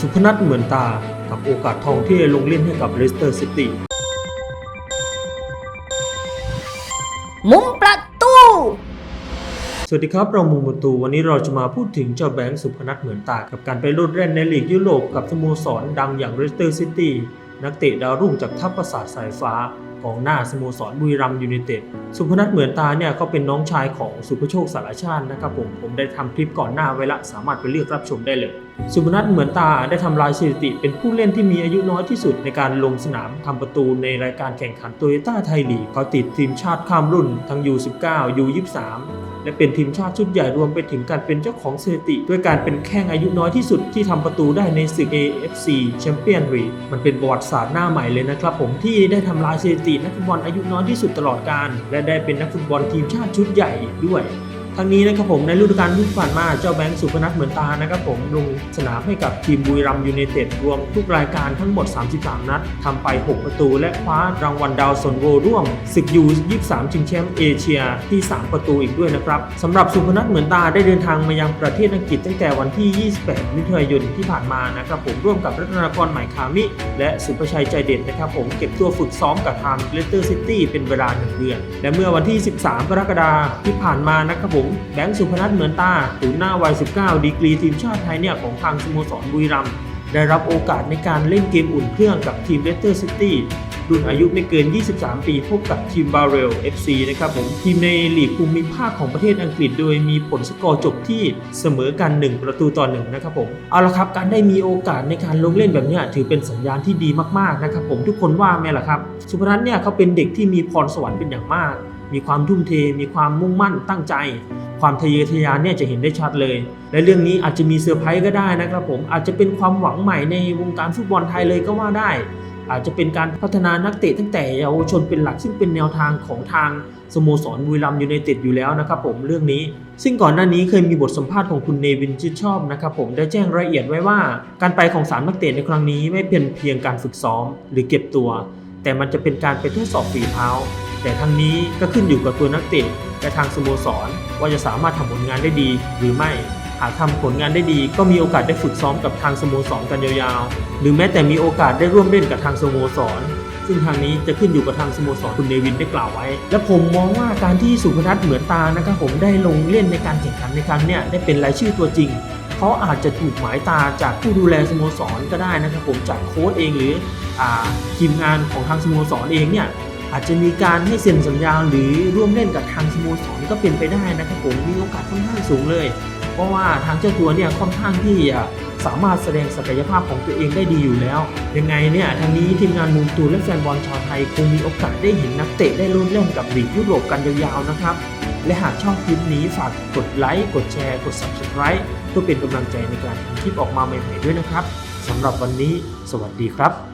สุพนัทเหมือนตากับโอกาสทองที่ได้ลงเล่นให้กับเลสเตอร์ซิตี้มุมประตู สวัสดีครับ เรามุงประตู วันนี้เราจะมาพูดถึงเจ้าแบงค์สุพนัทเหมือนตา กับการไปโลดเล่นในลีกยุโรปกับสโมสรดังอย่างเลสเตอร์ซิตี้นักเตะดาวรุ่งจากทัพประสาทสายฟ้า กองหน้าสโมสรบุรีรัมย์ยูไนเต็ดสุพนัทเหมือนตาเนี่ยก็เป็นน้องชายของสุพโชคสารชาตินะครับผมผมได้ทำคลิปก่อนหน้าไว้ละสามารถไปเลือกรับชมได้เลย สุพนัทเหมือนตาได้ทำลายสถิติ เป็นผู้เล่นที่มีอายุน้อยที่สุดในการลงสนามทำประตูในรายการแข่งขันโตโยต้าไทยลีกเขาติดทีมชาติข้ามรุ่นทั้ง U19 U23 และเป็นทีมชาติชุดใหญ่รวมไปถึงการเป็นเจ้าของสถิติ ด้วยการเป็นแข้งอายุน้อยที่สุดที่ทำประตูได้ในศึก AFC Champions League มันเป็นประวัติศาสตร์หน้าใหม่เลยนะครับผมที่ได้ทำลายสถิตินักฟุตบอลอายุน้อยที่สุดตลอดกาลและได้เป็นนักฟุตบอลทีมชาติชุดใหญ่อีกด้วย ทั้งนี้นะครับผมในฤดูกาลที่ผ่านมาเจ้าแบงค์สุพนัทเหมือนตานะครับผมลงสนามให้กับทีมบุรีรัมยูไนเต็ดรวมทุกรายการทั้งหมด 33 นัดทำไป 6 ประตู และคว้ารางวัลดาวซันโวร่วมศึกยู23ชิงแชมป์เอเชียที่ 3 ประตูอีกด้วยนะครับสำหรับสุพนัทเหมือนตาได้เดินทางมายังประเทศอังกฤษตั้งแต่วันที่ 28 มิถุนายนที่ผ่านมานะครับผมร่วมกับรัตนากรหม่คามิ และสุภชัยใจเด่นนะครับผมเก็บตัวฝึกซ้อมกับทางเลสเตอร์ซิตี้เป็นเวลา1เดือน และเมื่อวันที่ 13 กรกฎาคมที่ผ่านมานะครับผมแบงค์สุพนัทเหมือนตาศูนย์หน้าวัย 19 ดีกรีทีมชาติไทยเนี่ยของทางสโมสรบุรีรัมย์ได้รับโอกาสในการเล่นเกมอุ่นเครื่องกับทีมเลสเตอร์ซิตี้รุ่นอายุไม่เกิน 23 ปีพบกับทีมบาเรล FC นะครับผมทีมในลีกภูมิภาคของประเทศอังกฤษ โดยมีผลสกอร์จบที่เสมอกัน 1 ประตูต่อ1นะครับผมเอาละครับการได้มีโอกาสในการลงเล่นแบบนี้ถือเป็นสัญญาณที่ดีมากๆนะครับผมทุกคนว่าไหมล่ะครับ สุพนัทเนี่ยเขาเป็นเด็กที่มีพรสวรรค์เป็นอย่างมาก มีความทุ่มเท มีความมุ่งมั่นตั้งใจ ความทะเยอทะยานเนี่ยจะเห็นได้ชัดเลย และเรื่องนี้อาจจะมีเซอร์ไพรส์ก็ได้นะครับผมอาจจะเป็นความหวังใหม่ในวงการฟุตบอลไทยเลยก็ว่าได้ อาจจะเป็นการพัฒนานักเตะตั้งแต่เยาวชนเป็นหลักซึ่งเป็นแนวทางของทางสโมสรบุรีรัมย์ยูไนเต็ดอยู่แล้วนะครับผมเรื่องนี้ ซึ่งก่อนหน้านี้เคยมีบทสัมภาษณ์ของคุณเนวินชิดชอบนะครับผมได้แจ้งรายละเอียดไว้ว่า การไปของสามนักเตะในครั้งนี้ไม่เป็นเพียงการฝึกซ้อม หรือเก็บตัว แต่มันจะเป็นการไปทดสอบฝีเท้า แต่ทั้งนี้ก็ขึ้นอยู่กับตัวนักเตะและทางสโมสร ว่าจะสามารถทำผลงานได้ดีหรือไม่ หากทำผลงานได้ดี ก็มีโอกาสได้ฝึกซ้อมกับทางสโมสรกันยาวๆ หรือแม้แต่มีโอกาสได้ร่วมเล่นกับทางสโมสร ซึ่งทางนี้จะขึ้นอยู่กับทางสโมสรคุณเนวินได้กล่าวไว้ และผมมองว่าการที่สุพนัทเหมือนตานะครับผมได้ลงเล่นในการแข่งขันในครั้งนี้ได้เป็นรายชื่อตัวจริงเขาอาจจะถูกหมายตาจากผู้ดูแลสโมสรก็ได้นะครับผมจากโค้ชเองหรืออทีมงานของทางสโมสรเองเนี่ย อาจจะมีการให้เซ็นสัญญาหรือร่วมเล่นกับทางสโมสรก็เป็นไปได้นะครับผมมีโอกาสค่อนข้างสูงเลย เพราะว่าทางเจ้าตัวเนี่ยค่อนข้างที่จะสามารถแสดงศักยภาพของตัวเองได้ดีอยู่แล้ว ยังไงเนี่ยทางนี้ทีมงานมุมตูและแฟนบอลชาวไทยคงมีโอกาสได้เห็นนักเตะได้ร่วมเล่นกับลีกยุโรปกันยาวๆนะครับ และหากชอบคลิปนี้ฝากกดไลค์กดแชร์ กด subscribe เพื่อเป็นกำลังใจในการทำคลิปออกมาใหม่ๆด้วยนะครับสำหรับวันนี้ สวัสดีครับ